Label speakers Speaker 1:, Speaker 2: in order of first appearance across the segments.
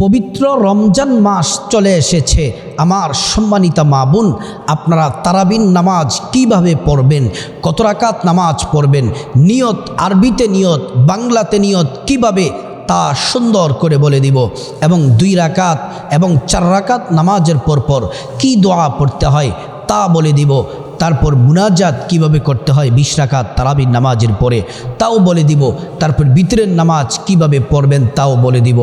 Speaker 1: পবিত্র রমজান মাস চলে এসেছে। আমার সম্মানিতা মা বোন, আপনারা তারাবিন নামাজ কীভাবে পড়বেন? কত রাকাত নামাজ পড়বেন? নিয়ত আরবিতে নিয়ত, বাংলাতে নিয়ত কীভাবে? তা সুন্দর করে বলে দিব। এবং দুই রাকাত এবং চার রাকাত নামাজের পরপর কি দোয়া পড়তে হয় তা বলে দিব। তারপর মুনাজাত কীভাবে করতে হয়? বিশ রাকাত তারাবির নামাজের পরে তাও বলে দিব। তারপর বিতরের নামাজ কীভাবে পড়বেন তাও বলে দিব।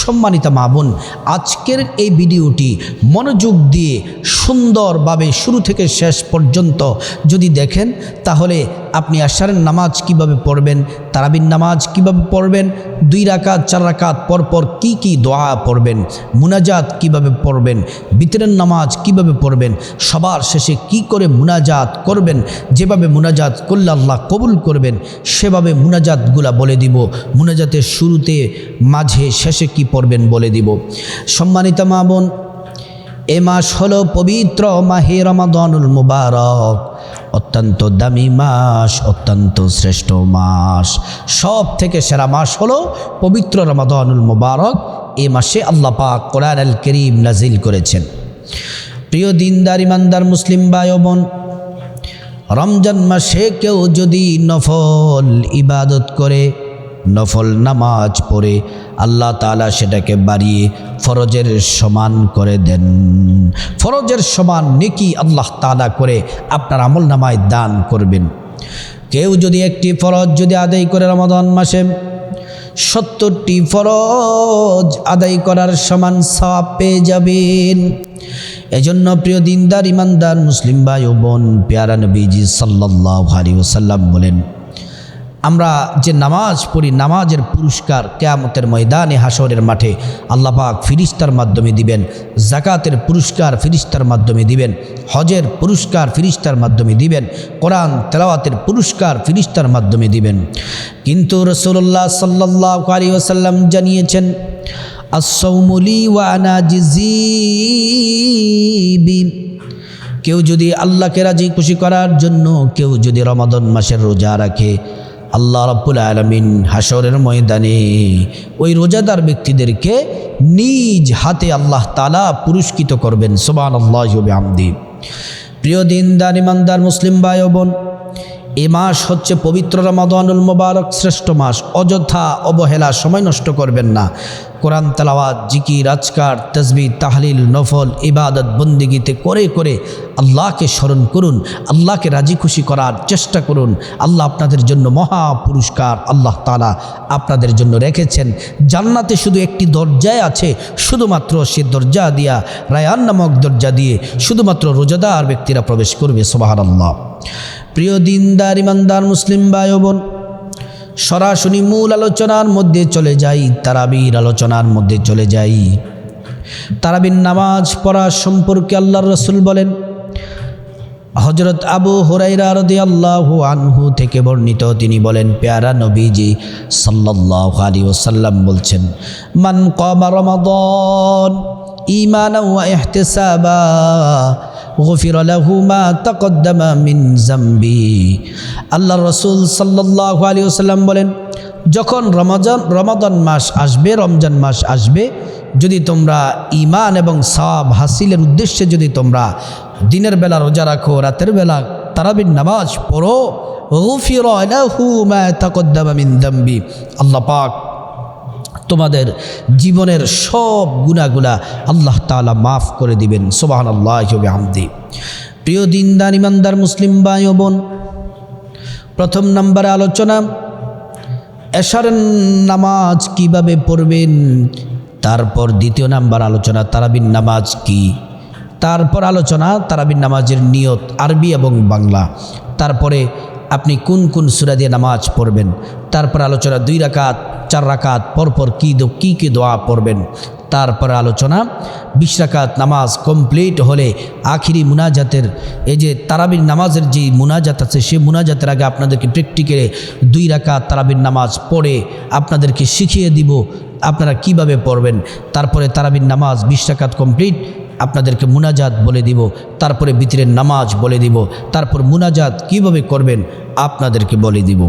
Speaker 1: সম্মানিতা মা বোন, আজকের এই ভিডিওটি মনোযোগ দিয়ে সুন্দরভাবে শুরু থেকে শেষ পর্যন্ত যদি দেখেন, তাহলে আপনি আশারের নামাজ কীভাবে পড়বেন, তারাবির নামাজ কীভাবে পড়বেন, দুই রাকাত, চার রাকাত, পরপর কি কি দোয়া পড়বেন, মুনাজাত কীভাবে পড়বেন, বিতরের নামাজ কীভাবে পড়বেন, সবার শেষে কি করে মুনাজাত করবেন, যেভাবে মুনাজাত করলে আল্লাহ কবুল করবেন, সেভাবে মুনাজাতগুলা বলে দিব। মুনাজাতের শুরুতে, মাঝে, শেষে কি পড়বেন বলে দিব। সম্মানিত মা বোন, এ মাস হলো পবিত্র মাহে রমাদানুল মুবারক। অত্যন্ত দামি মাস, অত্যন্ত শ্রেষ্ঠ মাস। সব থেকে সেরা মাস হলো পবিত্র রমাদানুল মুবারক। এ মাসে আল্লাহ পাক কোরআন আল করিম নাজিল করেছেন। প্রিয় দিনদার, ইমানদার মুসলিম বায় বোন, রমজান মাসে কেউ যদি নফল ইবাদত করে নফল নামাজ পড়ে আল্লাহ তালা সেটাকে বাড়িয়ে ফরজের সমান করে দেন। ফরজের সমান নেকি আল্লাহ তালা করে আপনার আমল নামায় দান করবেন। কেউ যদি একটি ফরজ যদি আদায় করে রমাদান মাসে সত্তরটি ফরজ আদায় করার সমান সওয়াব পেয়ে যাবেন। এজন্য প্রিয় দিনদার, ইমানদার, মুসলিম ভাই ও বোন, পেয়ারা নবীজি সাল্লাহ আলী ওসাল্লাম বলেন আমরা যে নামাজ পড়ি, নামাজের পুরস্কার কেয়ামতের ময়দানে হাসরের মাঠে আল্লাপাক ফিরিস্তার মাধ্যমে দিবেন জাকাতের পুরস্কার ফিরিস্তার মাধ্যমে দিবেন, হজের পুরস্কার ফিরিস্তার মাধ্যমে দিবেন, কোরআন তেলাওয়াতের পুরস্কার ফিরিস্তার মাধ্যমে দিবেন। কিন্তু রসুল্লাহ সাল্লাহ ওসাল্লাম জানিয়েছেন ওয়ানা কেউ যদি আল্লাহকে রাজি খুশি করার জন্য, কেউ যদি রমাদন মাসের রোজা রাখে আল্লাহ রব্বুল আলমিন হাসরের ময়দানে ওই রোজাদার ব্যক্তিদেরকে নিজ হাতে আল্লাহ তালা পুরস্কৃত করবেন। সোবান আল্লাহ আমদি প্রিয় দিনদার, ইমানদার, মুসলিম ভাই বোন এ মাস হচ্ছে পবিত্র রমাদানুল মোবারক শ্রেষ্ঠ মাস। অযথা অবহেলা সময় নষ্ট করবেন না। কোরআন তালাওয়াত জিকি রাজকার তসবি তাহলিল, নফল, ইবাদত, বন্দিগিতে করে করে আল্লাহকে স্মরণ করুন, আল্লাহকে রাজি খুশি করার চেষ্টা করুন। আল্লাহ আপনাদের জন্য মহা পুরস্কার। আল্লাহ তালা আপনাদের জন্য রেখেছেন। জান্নাতে শুধু একটি দরজায় আছে, শুধুমাত্র সে দরজা দিয়া, রায়ান নামক দরজা দিয়ে শুধুমাত্র রোজাদার ব্যক্তিরা প্রবেশ করবে সোবাহার আল্লাহ প্রিয় দিনদার, ইমানদার মুসলিম ভাই বোন, সরাসরি মূল আলোচনার মধ্যে চলে যাই, তারাবির আলোচনার মধ্যে চলে যাই। তারাবির নামাজ পড়া সম্পর্কে আল্লাহ রসুল বলেন হজরত আবু হুরাইরা রদি আল্লাহ আনহু থেকে বর্ণিত, তিনি বলেন, পেয়ারা নবীজি সাল্লাহ আলী ওসাল্লাম বলছেন, মান কমা রমাদন ইমান ইহতেসাবা গফির আলাহুমা তকদ্দামা মিন জাম্বি। আল্লাহ রসুল সাল্লাহ আলী ওসাল্লাম বলেন, যখন রমাজান, রমাদান মাস আসবে, রমজান মাস আসবে, যদি তোমরা ইমান এবং সাব হাসিলের উদ্দেশ্যে যদি তোমরা দিনের বেলা রোজা রাখো, রাতের বেলা তারাবির নামাজ পড়ো, গফির আলাহুমা তকদ্দামা মিন জাম্বি। আল্লাহ পাক তোমাদের জীবনের সব গুণাগুলা আল্লাহ তালা মাফ করে দিবেন। সোবাহান আল্লাহ আমদি প্রিয় দিনদার, ইমানদার, মুসলিম ভাই বোন, প্রথম নম্বরে আলোচনা এশার নামাজ কীভাবে পড়বেন? তারপর দ্বিতীয় নাম্বার আলোচনা তারাবিন নামাজ কি? তারপর আলোচনা তারাবিন নামাজের নিয়ত আরবি এবং বাংলা। তারপরে আপনি কোন কোন সুরা দিয়ে নামাজ পড়বেন? তারপর আলোচনা দুই রাকাত, চার রাকাত, পরপর কী দো কী কী দোয়া পড়বেন? তারপর আলোচনা বিশ রাকাত নামাজ কমপ্লিট হলে আখিরি মুনাজাতের এই যে তারাবির নামাজের যে মুনাজাত আছে, সে মুনাজাতের আগে আপনাদেরকে প্র্যাকটিক্যালে দুই রাকাত তারাবির নামাজ পড়ে আপনাদেরকে শিখিয়ে দিব আপনারা কীভাবে পড়বেন। তারপরে তারাবির নামাজ বিশ রাকাত কমপ্লিট আপনাদেরকে মুনাজাত বলে দিব, তারপরে বিতরের নামাজ বলে দিব, তারপর মুনাজাত কীভাবে করবেন আপনাদেরকে বলে দিব।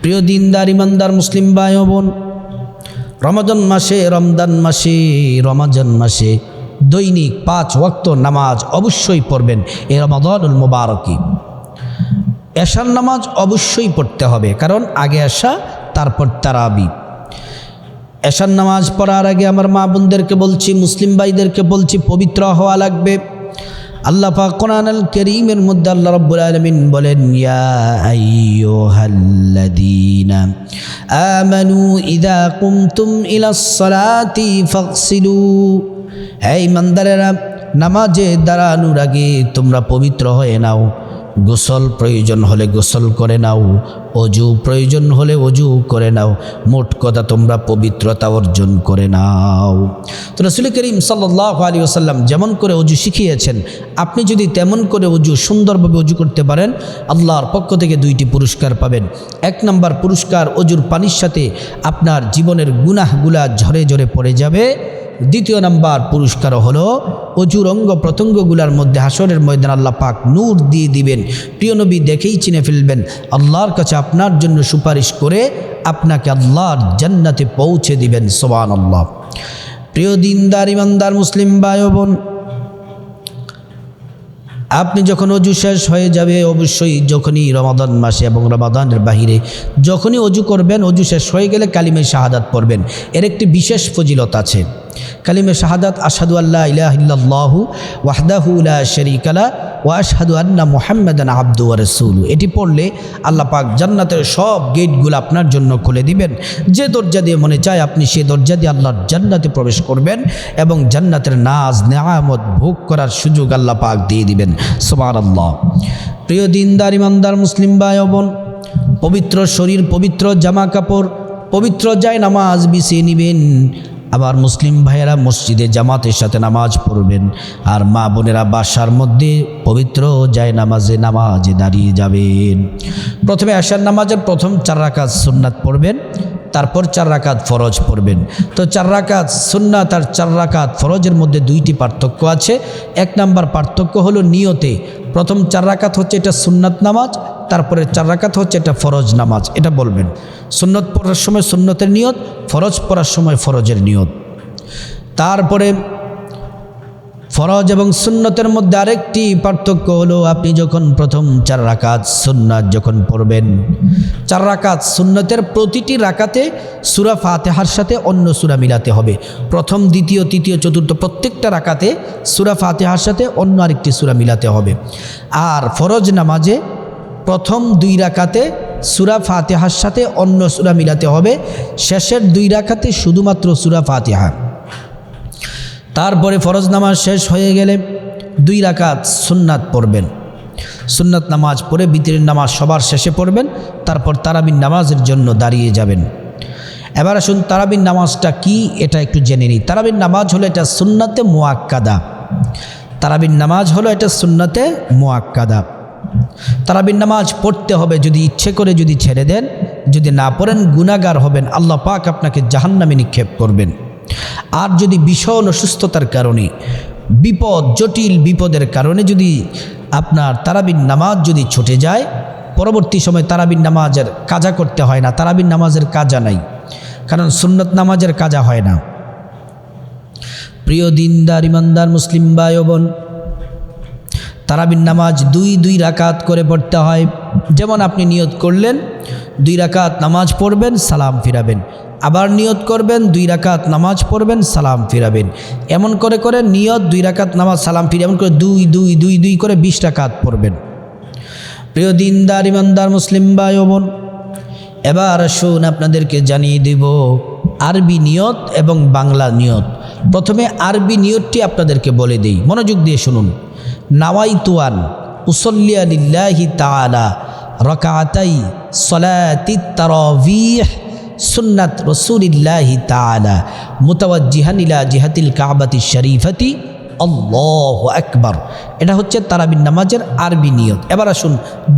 Speaker 1: প্রিয় দিনদার, ইমানদার মুসলিম ভাই বোন রমাজান মাসে, রমজান মাসে, রমাজান মাসে দৈনিক পাঁচ ওয়াক্ত নামাজ অবশ্যই পড়বেন, এই রমাদানুল মুবারকী। এশার নামাজ অবশ্যই পড়তে হবে, কারণ আগে আসা তারপর তারাবি। এশার নামাজ পড়ার আগে আমার মা বোনদেরকে বলছি, মুসলিম ভাইদেরকে বলছি, পবিত্র হওয়া লাগবে। আল্লাহ পাক কোরআন আল করিমের মধ্যে আল্লাহ রব্বুল আলমিন বলেন, ইয়া আইয়ুহাল্লাযীনা আমানু ইযা কুমতুম ইলাস সালাতি ফাগসিলু। হে ইমানদারেরা নামাজে দাঁড়ানোর আগে তোমরা পবিত্র হয়ে নাও। গোসল প্রয়োজন হলে গোসল করে নাও, অজু প্রয়োজন হলে অজু করে নাও, মোট কথা তোমরা পবিত্রতা অর্জন করে নাও। তো রসুল করিম সাল্লাহ আলী আসাল্লাম যেমন করে অজু শিখিয়েছেন, আপনি যদি তেমন করে অজু সুন্দরভাবে অজু করতে পারেন, আল্লাহর পক্ষ থেকে দুইটি পুরস্কার পাবেন। এক নম্বর পুরস্কার অজুর পানির সাথে আপনার জীবনের গুনাহগুলা ঝরে ঝরে পড়ে যাবে। দ্বিতীয় নাম্বার পুরস্কার হলো অজুর অঙ্গ প্রত্যঙ্গগুলার মধ্যে হাসরের ময়দান আল্লাহ পাক নূর দিয়ে দিবেন। প্রিয় নবী দেখেই চিনে ফেলবেন, আল্লাহর কাছে আপনার জন্য সুপারিশ করে আপনাকে আল্লাহর জান্নাতে পৌঁছে দিবেন সোবান আল্লাহ প্রিয় দিনদার, ইমানদার, মুসলিম ভাই বোন আপনি যখন অজু শেষ হয়ে যাবে, অবশ্যই যখনই রমাদান মাসে এবং রমাদানের বাহিরে যখনই অজু করবেন, অজু শেষ হয়ে গেলে কালিমে শাহাদাত পড়বেন। এর একটি বিশেষ ফজিলত আছে। কালিমে শাহাদাত আসাদু আল্লাহ ইলাহিল্লাহু ওয়াহদাহু লা শরিকালা ওয়া আশহাদু আন্না মুহাম্মাদান আবদু রাসূলু এটি পড়লে আল্লাহ পাক জান্নাতের সব গেটগুলো আপনার জন্য খুলে দিবেন। যে দরজা দিয়ে মনে চায় আপনি সেই দরজা দিয়ে আল্লাহর জান্নাতে প্রবেশ করবেন এবং জান্নাতের নাজ, নেয়ামত ভোগ করার সুযোগ আল্লাহ পাক দিয়ে দিবেন। সুবহানাল্লাহ। প্রিয় দিনদার, ইমানদার, মুসলিম ভাই ও বোন পবিত্র শরীর, পবিত্র জামা কাপড় পবিত্র যায় নামাজ বিছিয়ে নিবেন। আবার মুসলিম ভাইয়েরা মসজিদে জামাতের সাথে নামাজ পড়বেন। আর মা বোনেরা বাসার মধ্যে পবিত্র যায় নামাজে নামাজে দাঁড়িয়ে যাবেন। প্রথমে আসার নামাজের প্রথম চার রাকাত সুন্নাত পড়বেন। তারপর চার রাকাত ফরজ পড়বেন। তো চার রাকাত সুন্নাত আর চার রাকাত ফরজের মধ্যে দুইটি পার্থক্য আছে। এক নাম্বার পার্থক্য হলো নিয়তে প্রথম চার রাকাত হচ্ছে এটা সুন্নাত নামাজ তারপরে চার রাকাত হচ্ছে এটা ফরজ নামাজ। এটা বলবেন। সুন্নত পড়ার সময় সুন্নতের নিয়ত, ফরজ পড়ার সময় ফরজের নিয়ত। তারপরে ফরজ এবং সুন্নতের মধ্যে আরেকটি পার্থক্য হলো আপনি যখন প্রথম চার রাকাত সুন্নাত যখন পড়বেন, চার রাকাত সুন্নতের প্রতিটি রাকাতে সুরা ফাতেহার সাথে অন্য সুরা মিলাতে হবে। প্রথম, দ্বিতীয়, তৃতীয়, চতুর্থ প্রত্যেকটা রাকাতে সুরা ফাতেহার সাথে অন্য আরেকটি সুরা মিলাতে হবে। আর ফরজ নামাজে প্রথম দুই রাকাতে সুরা ফাতেহার সাথে অন্য সুরা মিলাতে হবে। শেষের দুই রাকাতে শুধুমাত্র সুরা ফাতেহা। তারপরে ফরজ নামাজ শেষ হয়ে গেলে দুই রাকাত সুন্নাত পড়বেন। সুন্নাত নামাজ পড়ে বিতিরের নামাজ সবার শেষে পড়বেন, তারপর তারাবিন নামাজের জন্য দাঁড়িয়ে যাবেন। এবার আসুন তারাবিন নামাজটা কি এটা একটু জেনে নিই। তারাবিন নামাজ হলো এটা সুন্নাতে মোয়াক্কাদা তারাবিন নামাজ হলো এটা সুন্নাতে মোয়াক্কাদা তারাবিন নামাজ পড়তে হবে যদি ইচ্ছে করে যদি ছেড়ে দেন, যদি না পড়েন গুনাগার হবেন। আল্লাহ পাক আপনাকে জাহান্নামে নিক্ষেপ করবেন। আর যদি ভীষণ অসুস্থতার কারণে, বিপদ, জটিল বিপদের কারণে যদি আপনার তারাবিন নামাজ যদি ছুটে যায়, পরবর্তী সময় তারাবিন নামাজের কাজা করতে হয় না তারাবিন নামাজের কাজা নাই। কারণ সুন্নত নামাজের কাজা হয় না। প্রিয় দিনদার, ইমানদার মুসলিম ভাই ও বোন তারাবিন নামাজ দুই দুই রাকাত করে পড়তে হয়। যেমন আপনি নিয়ত করলেন, দুই রাকাত নামাজ পড়বেন, সালাম ফিরাবেন। আবার নিয়ত করবেন, দুই রাকাত নামাজ পড়বেন, সালাম ফিরাবেন। এমন করে করে নিয়ত, দুই রাকাত নামাজ, সালাম ফিরে, এমন করে দুই দুই দুই দুই করে বিশ রাকাত পড়বেন। প্রিয় দিনদার, ইমানদার মুসলিম ভাই বোন, এবার আসুন আপনাদেরকে জানিয়ে দেব আরবি নিয়ত এবং বাংলা নিয়ত। প্রথমে আরবি নিয়তটি আপনাদেরকে বলে দেই, মনোযোগ দিয়ে শুনুন। নাওয়াইতুয়ান, উসল্লিয়া লিল্লাহি তাআলা, রকাতাই সলাতি তারাবিহ সুন্নাত রসুলিল্লাহি তাআলা, মুতাওয়াজ্জিহান ইলা জিহাতিল কাবাতি শরীফাতি। আল্লাহ একবার এটা হচ্ছে তারাবিন নামাজের আরবি নিয়ত। এবার আসুন,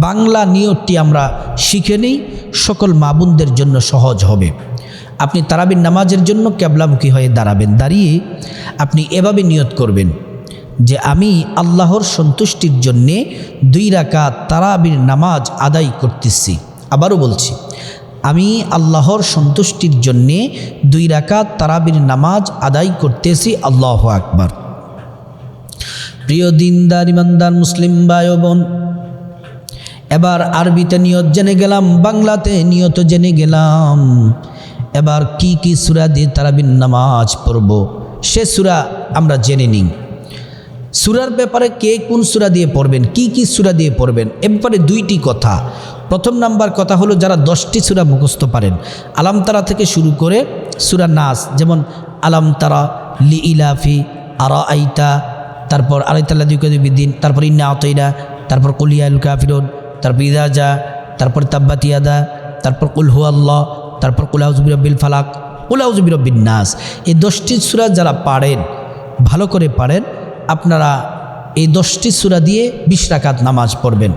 Speaker 1: বাংলা নিয়তটি আমরা শিখে নিই, সকল মাবুনদের জন্য সহজ হবে। আপনি তারাবিন নামাজের জন্য ক্যাবলামুখী হয়ে দাঁড়াবেন, দাঁড়িয়ে আপনি এভাবে নিয়ত করবেন যে আমি আল্লাহর সন্তুষ্টির জন্যে দুই রাকাত তারাবির নামাজ আদায় করতেছি। আবারও বলছি আমি আল্লাহর সন্তুষ্টির জন্যে দুই রাকাত তারাবির নামাজ আদায় করতেছি, আল্লাহ আকবার। প্রিয় দিনদার, ইমানদার মুসলিম ভাই বোন এবার আরবিতে নিয়ত জেনে গেলাম, বাংলাতে নিয়ত জেনে গেলাম, এবার কি কি সুরা দিয়ে তারাবির নামাজ পড়ব, সে সুরা আমরা জেনে নিই। সুরার ব্যাপারে কে কোন সুরা দিয়ে পড়বেন, কি কি সুরা দিয়ে পড়বেন, এ ব্যাপারে দুইটি কথা। প্রথম নাম্বার কথা হলো যারা দশটি সুরা মুখস্থ পারেন। আলাম তারা থেকে শুরু করে সুরা নাস, যেমন আলাম তারা লি ইলাফি আরা আইতা তারপর আলাইতাল্লা দিন, তারপর ইন্না আতইরা তারপর কলিয়াল কাফিরুন, তারপর ইদাজা তারপর তাব্বাতিয়াদা তারপর কুলহু আল্লাহ তারপর কুলাউজবিরব্বিল ফালাক কুলাউজবিরব্বিন নাস। এই দশটি সুরা যারা পারেন, ভালো করে পারেন আপনারা এই দশটি সুরা দিয়ে বিশ রাকাত নামাজ পড়বেন।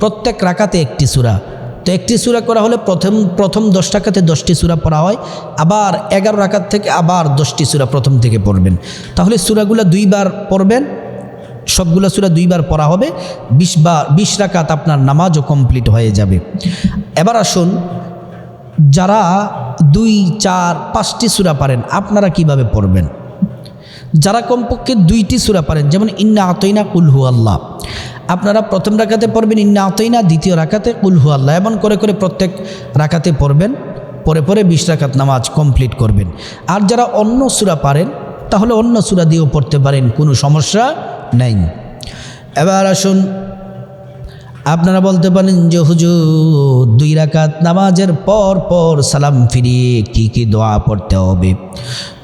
Speaker 1: প্রত্যেক রাকাতে একটি সুরা। তো একটি সুরা করা হলে প্রথম প্রথম দশ টাকাতে দশটি সুরা পড়া হয়, আবার এগারো রাকাত থেকে আবার দশটি সুরা প্রথম থেকে পড়বেন। তাহলে সুরাগুলো দুইবার পড়বেন, সবগুলো সুরা দুইবার পড়া হবে, বিশ বা, বিশ রাকাত আপনার নামাজও কমপ্লিট হয়ে যাবে। এবার আসুন, যারা দুই, চার, পাঁচটি সুরা পারেন, আপনারা কীভাবে পড়বেন? যারা কমপক্ষে দুইটি সুরা পারেন, যেমন ইন্না আতইনা কুলহু আল্লাহ। আপনারা প্রথম রাখাতে পড়বেন ইন্না আতইনা, দ্বিতীয় রাখাতে কুলহু আল্লাহ। এমন করে করে প্রত্যেক রাখাতে পড়বেন, পরে পরে বিশ রাখাত নামাজ কমপ্লিট করবেন। আর যারা অন্য সুরা পারেন, তাহলে অন্য সুরা দিয়েও পড়তে পারেন, কোনো সমস্যা নেই। এবার আসুন আপনারা বলতে পারেন যে, হুজুর, দুই রাকাত নামাজের পর পর সালাম ফিরিয়ে কি কি দোয়া পড়তে হবে?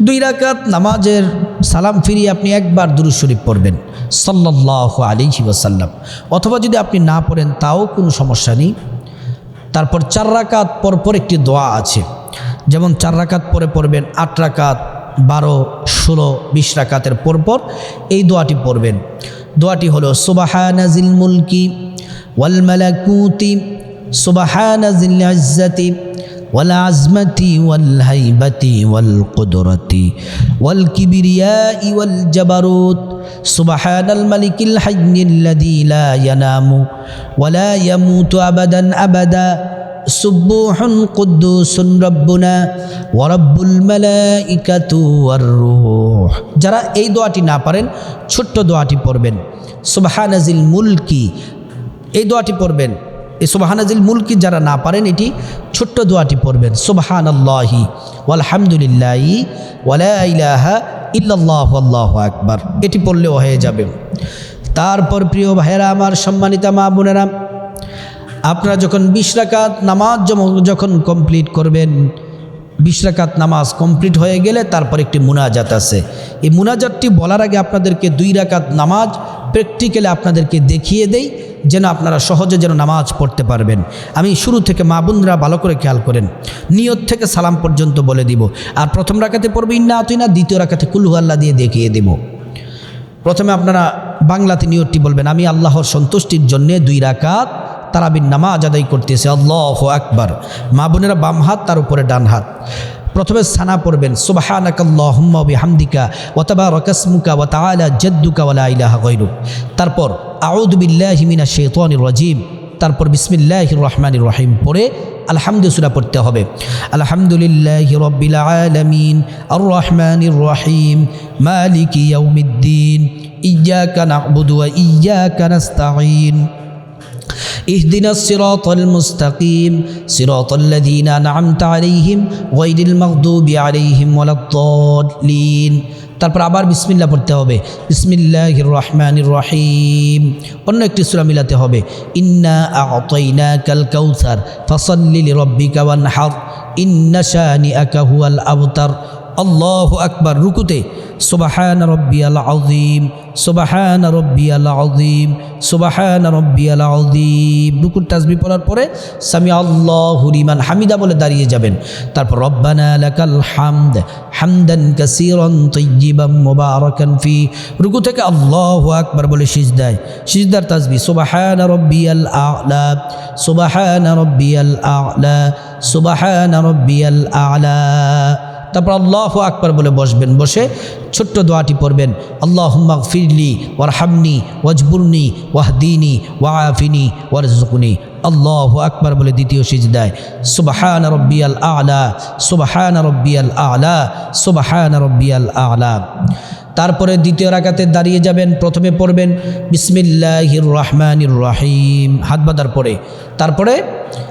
Speaker 1: দুই রাকাত নামাজের সালাম ফিরিয়ে আপনি একবার দুরুদ শরীফ পড়বেন সাল্লাহ আলিহি ওসাল্লাম অথবা যদি আপনি না পড়েন, তাও কোনো সমস্যা নেই। তারপর চার রাকাত পর পর একটি দোয়া আছে। যেমন চার রাকাত পরে পড়বেন, আট রাকাত, বারো, ষোলো, বিশ রাকাতের পরপর এই দোয়াটি পড়বেন। দোয়াটি হলো সুবাহানাজিল মুলকি ওয়াল মালাকুতি সুবাহানাজিল ইজ্জাতি والعزمة والهيبة والقدرة والكبرياء والجبروت سبحان الملك الحي الذي لا ينام ولا يموت أبدا أبدا سبوح قدوس ربنا ورب الملائكة والروح যারা এই দোয়াটি না পারেন ছোট্ট দোয়াটি পড়বেন সুবহানাজিল মুলকি এই দোয়াটি পড়বেন। এই সুবাহানাজিল মুলকি যারা না পারেন, এটি ছোট্ট দোয়াটি পড়বেন। সুবাহান আল্লাহি ওয়ালহামদুলিল্লাহি ওয়ালা ইলাহা ইল্লাল্লাহ আল্লাহ আকবার। এটি পড়লেও হয়ে যাবে। তারপর প্রিয় ভাইয়েরা, আমার সম্মানিতা মা বোনেরা, আপনারা যখন বিশ রাকাত নামাজ যখন কমপ্লিট করবেন, বিশ রাকাত নামাজ কমপ্লিট হয়ে গেলে তারপর একটি মুনাজাত আছে। এই মুনাজাতটি বলার আগে আপনাদেরকে দুই রাকাত নামাজ প্র্যাকটিক্যালি আপনাদেরকে দেখিয়ে দেই। যেন আপনারা সহজে যেন নামাজ পড়তে পারবেন। আমি শুরু থেকে মা বোনরা ভালো করে খেয়াল করেন। নিয়ত থেকে সালাম পর্যন্ত বলে দিব। আর প্রথম রাকাতে পড়বে, ইন্না আতুই না দ্বিতীয় রাকাতে কুলহু আল্লাহ দিয়ে দেখিয়ে দেব। প্রথমে আপনারা বাংলাতে নিয়তটি বলবেন, আমি আল্লাহর সন্তুষ্টির জন্যে দুই রাকাত তারাবির নামাজ আদায় করতেছে, আল্লাহ আকবার। মা বোনেরা বাম হাত, তার উপরে ডান হাত। প্রথমে সানা পড়বেন, সুবাহানাকাল্লাহুম্মা বিহামদিকা ওয়া তাবারাকাসমুকা ওয়া তাআলা জাদ্দুকা ওয়া লা ইলাহা গায়রুক। তারপর আউযু বিল্লাহি মিনাশ শাইতানির রাজিম, তারপর বিসমিল্লাহির রহমানির রহিম পড়ে আলহামদুসুরা পড়তে হবে। আলহামদুলিল্লাহি রাব্বিল আলামিন আর রহমানির রহিম, মালিকি ইয়াউমিদ্দিন ইয়াকা না'বুদু ওয়া ইয়াকা নাস্তাঈন। اهدنا الصراط المستقيم صراط الذين أنعمت عليهم غير المغضوب عليهم ولا الضالين তারপর আবার বিসমিল্লাহ পড়তে হবে বিসমিল্লাহির রহমানির রহিম অন্য একটি সূরা মিলাতে হবে ইন্না আ'তাইনা কাল কাউসার ফাসাল্লি লিরাব্বিকা ওয়ানহার ইন্না শানিআকা হুয়াল আবতার আল্লাহু আকবার রুকুতে, সুবাহান রব্বিয়াল আযীম, সুবাহান রব্বিয়াল আযীম, সুবাহান রব্বিয়াল আযীম। রুকুর তাসবিহ পড়ার পরে সামি আল্লাহু লিমান হামিদা বলে দাঁড়িয়ে যাবেন। তারপর রব্বানা লাকাল হামদ, হামদান কাসীরান তাইয়িবান মুবারাকান ফি। রুকু থেকে আল্লাহু আকবার বলে সিজদায়। সিজদার তাসবিহ সুবাহান রব্বিয়াল আ'লা, সুবাহান রব্বিয়াল আ'লা, সুবাহান রব্বিয়াল আ'লা। তারপর আল্লাহ আকবার বলে বসবেন, বসে ছোট্ট দোয়াটি পড়বেন আল্লাহ ফিরলি ওয়ারহামনি ওয়াজবুরনি ওয়াহদিনী ওয়াফিনি ওয়ারজুকুনি আল্লাহ আকবার বলে দ্বিতীয় সিজদায়, সুবাহান রব্বিয়াল আলা, সুবাহান রব্বিয়াল আলা, সুবাহান রব্বিয়াল আলা। তারপরে দ্বিতীয় রাকাতে দাঁড়িয়ে যাবেন, প্রথমে পড়বেন, বিসমিল্লাহির রহমানির রাহিম। হাত বাঁধার পরে। তারপরে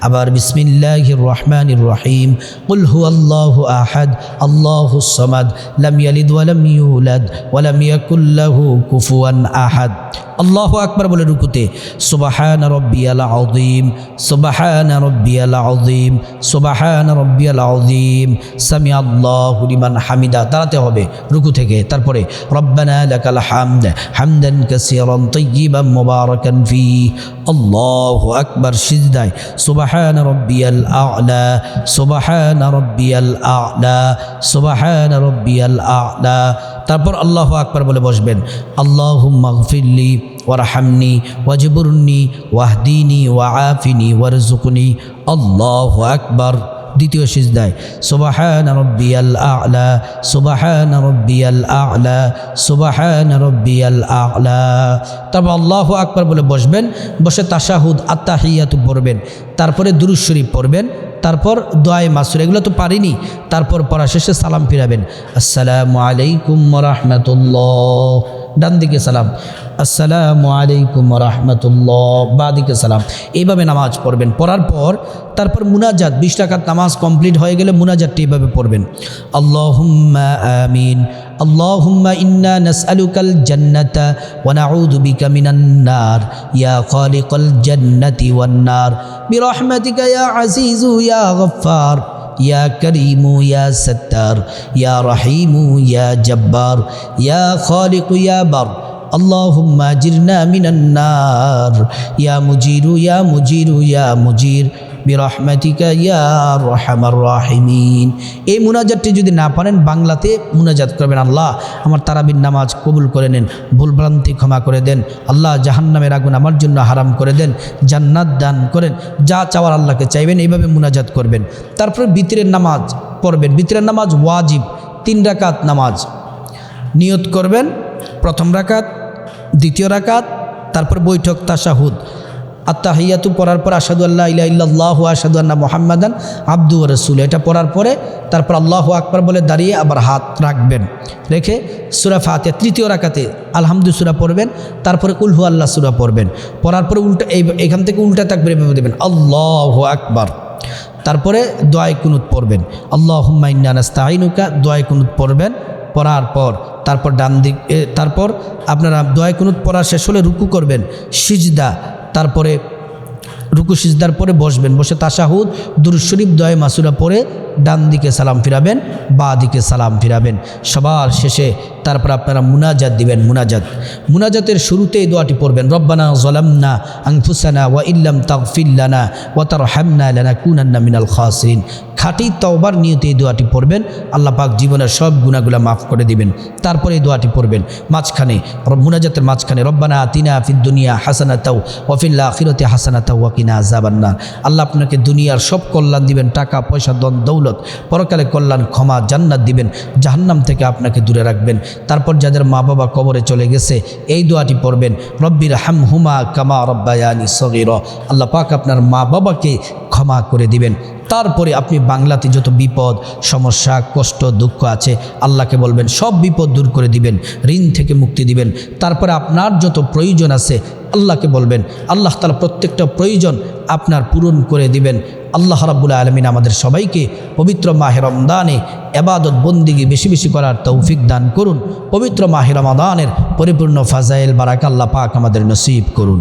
Speaker 1: আবার বিসমিল্লাহির রহমানির রহিম। কুল হুয়াল্লাহু আহাদ আল্লাহুস সামাদ, লাম ইয়ালিদ কুফুয়ান আহাদ। আল্লাহ আকবার বলে রুকুতে, সুবাহান রব্বিয়াল আযীম, সুবাহান রব্বিয়াল আযীম, সুবাহান রব্বিয়াল আযীম। সামি আল্লাহু লিমান হামিদা। দাঁড়াতে হবে রুকু থেকে। তারপরে, রব্বানা লাকাল হামদ, হামদান কাসীরান তাইয়িবান মুবারাকান ফি। আল্লাহু আকবার সিজদায় সুবাহান রব্বিয়াল আ'লা সুবাহান রব্বিয়াল আ'লা সুবাহান রব্বিয়াল আ'লা তারপর আল্লাহ আকবার বলে বসবেন, আল্লাহুম্মা গফিরলি ওয়ারহামনি ওয়াজবুরনি ওয়াহদিনি ওয়াআফিনি ওয়ারজুকনি আল্লাহু আকবার। দ্বিতীয় সিজদায়, সুবাহান রব্বিয়াল আ'লা, সুবাহান রব্বিয়াল আ'লা, সুবাহান রব্বিয়াল আ'লা। তারপর আল্লাহু আকবার বলে বসবেন, বসে তাশাহুদ, আত্তাহিয়াতু পড়বেন, তারপরে দুরুদ শরীফ পড়বেন, তারপর দোয়ায় মাসুর, এগুলো তো পারিনি, তারপর পড়া শেষে সালাম ফিরাবেন। আসসালামু আলাইকুম রহমতুল্লাহ। ডান দিকে সালাম আসসালামু আলাইকুম রহমতুল্লাহ বা দিকে সালাম এইভাবে নামাজ পড়বেন পড়ার পর তারপর মুনাজাত বিশ টাকার নামাজ কমপ্লিট হয়ে গেলে মুনাজাতটি এইভাবে পড়বেন আল্লাহুম্মা আমিন اللهم إنا نسألك الجنة ونعوذ بك من النار يا خالق الجنة والنار برحمتك يا عزيز يا غفار يا كريم يا ستار يا رحيم يا جبار يا خالق يا بر اللهم اجرنا من النار. يا مجير يا مجير يا مجير. বিরহমাতিকা ইয়া রহমার রাহিমিন। এই মুনাজাতটি যদি না পারেন, বাংলাতে মুনাজাত করবেন আল্লাহ। আমার তারাবির নামাজ কবুল করে নেন, ভুলভ্রান্তি ক্ষমা করে দেন। আল্লাহ জাহান্নামের আগুন আমার জন্য হারাম করে দেন, জান্নাত দান করেন। যা চাওয়ার আল্লাহকে চাইবেন, এইভাবে মুনাজাত করবেন। তারপরে বিতরের নামাজ পড়বেন। বিতরের নামাজ ওয়াজিব, তিন রাকাত নামাজ। নিয়ত করবেন, প্রথম রাকাত, দ্বিতীয় রাকাত, তারপর বৈঠক, তাশাহুদ। আত্মাহিয়াতু পড়ার পর আসাদু আল্লাহ ইলা ইল্লাহ আসাদু আল্লাহ মোহাম্মদান আব্দু রসুল এটা পড়ার পরে তারপর আল্লাহ আকবর বলে দাঁড়িয়ে আবার হাত রাখবেন। রেখে সুরা ফাতে তৃতীয় রাকাতে আলহামদু সুরা পড়বেন, তারপরে উলহু আল্লাহ সুরা পড়বেন। পড়ার পরে উল্টা এই, এখান থেকে উল্টা থাকবে এভাবে দেবেন, আল্লাহ আকবর। তারপরে দোয়াই কুনুত পড়বেন আল্লাহ হুম্মাইনাস্তাইনুকা দোয়াই কুনুত পড়বেন, পড়ার পর তারপর ডান দিক তারপর আপনারা দোয়াই কুনুত পড়া শেষ হলে রুকু করবেন, সিজদা তারপরে রুকু সিজদার পরে বসবেন। বসে তাশাহুদ দুরুশরীফ শরীফ দয় মাসুরা পরে ডান দিকে সালাম ফিরাবেন, বা দিকে সালাম ফিরাবেন। সবার শেষে তারপর আপনারা মুনাজাত দিবেন, মুনাজাত। মুনাজাতের শুরুতে এই দোয়াটি পড়বেন, রব্বানা জলামনা আংফুসানা ওয়া ইল্লাম তাগফিল্লানা ওয়া তারহামনা লানা কুনান্না মিনাল খাসিরিন। খাঁটি তওবার নিয়তে এই দোয়াটি পড়বেন, আল্লাহ পাক জীবনের সব গুণাগুলা মাফ করে দিবেন। তারপরে এই দোয়াটি পড়বেন, মাঝখানে, মুনাজাতের মাঝখানে, রব্বানা আতিনা ফিদ দুনিয়া হাসানা তাও ওয়াফিল্লা আখিরতে হাসানা তাও ওয়াকিনা আজাবান্না আল্লাহ আপনাকে দুনিয়ার সব কল্যাণ দিবেন, টাকা, পয়সা দন দৌলত, পরকালে কল্যাণ, ক্ষমা, জান্নাত দিবেন, জাহান্নাম থেকে আপনাকে দূরে রাখবেন। তারপর যাদের মা বাবা কবরে চলে গেছে, এই দোয়াটি পড়বেন রব্বির হাম হুমা কামা রব্বায়ানি সগির। আল্লাহ পাক আপনার মা বাবাকে ক্ষমা করে দিবেন। তারপরে আপনি বাংলাতে যত বিপদ, সমস্যা, কষ্ট, দুঃখ আছে, আল্লাহকে বলবেন, সব বিপদ দূর করে দিবেন, ঋণ থেকে মুক্তি দিবেন। তারপরে আপনার যত প্রয়োজন আছে, আল্লাহকে বলবেন, আল্লাহ তালা প্রত্যেকটা প্রয়োজন আপনার পূরণ করে দিবেন। আল্লাহ রাব্বুল আলমিন আমাদের সবাইকে পবিত্র মাহে রমদানে এবাদত বন্দিগি বেশি বেশি করার তৌফিক দান করুন। পবিত্র মাহে রমাদানের পরিপূর্ণ ফাজাইল বারাক আল্লাহ পাক আমাদের নসিব করুন।